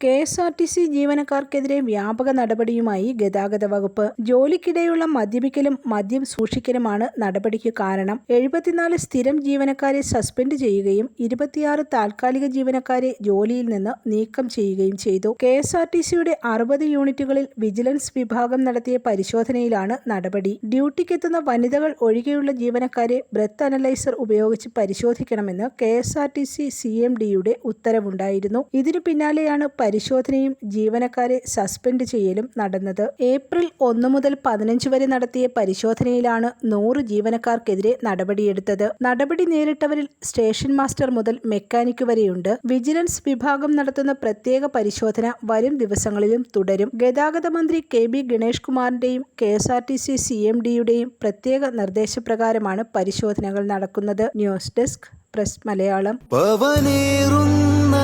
K S R T C ജീവനക്കാർക്കെതിരെ വ്യാപക നടപടിയുമായി ഗതാഗത വകുപ്പ്. ജോലിക്കിടെയുള്ള മദ്യപിക്കലും മദ്യം സൂക്ഷിക്കലുമാണ് നടപടിക്ക് കാരണം. എഴുപത്തിനാല് സ്ഥിരം ജീവനക്കാരെ സസ്പെൻഡ് ചെയ്യുകയും ഇരുപത്തിയാറ് താൽക്കാലിക ജീവനക്കാരെ ജോലിയിൽ നിന്ന് നീക്കം ചെയ്യുകയും ചെയ്തു. കെ എസ് ആർ ടി സിയുടെ അറുപത് യൂണിറ്റുകളിൽ വിജിലൻസ് വിഭാഗം നടത്തിയ പരിശോധനയിലാണ് നടപടി. ഡ്യൂട്ടിക്കെത്തുന്ന വനിതകൾ ഒഴികെയുള്ള ജീവനക്കാരെ ബ്രത്ത് അനലൈസർ ഉപയോഗിച്ച് പരിശോധിക്കണമെന്ന് K S R T C C M ഡിയുടെ ഉത്തരവുണ്ടായിരുന്നു. ഇതിനു പിന്നാലെയാണ് പരിശോധനയും ജീവനക്കാരെ സസ്പെൻഡ് ചെയ്യലും നടന്നത്. ഏപ്രിൽ ഒന്ന് മുതൽ പതിനഞ്ച് വരെ നടത്തിയ പരിശോധനയിലാണ് നൂറ് ജീവനക്കാർക്കെതിരെ നടപടിയെടുത്തത്. നടപടി നേരിട്ടവരിൽ സ്റ്റേഷൻ മാസ്റ്റർ മുതൽ മെക്കാനിക് വരെയുണ്ട്. വിജിലൻസ് വിഭാഗം നടത്തുന്ന പ്രത്യേക പരിശോധന വരും ദിവസങ്ങളിലും തുടരും. ഗതാഗത മന്ത്രി K B Ganesh കുമാറിന്റെയും K S R T C C M ഡിയുടെയും പ്രത്യേക നിർദ്ദേശപ്രകാരമാണ് പരിശോധനകൾ നടക്കുന്നത്. News desk press Malayalam. പവനേറുന്ന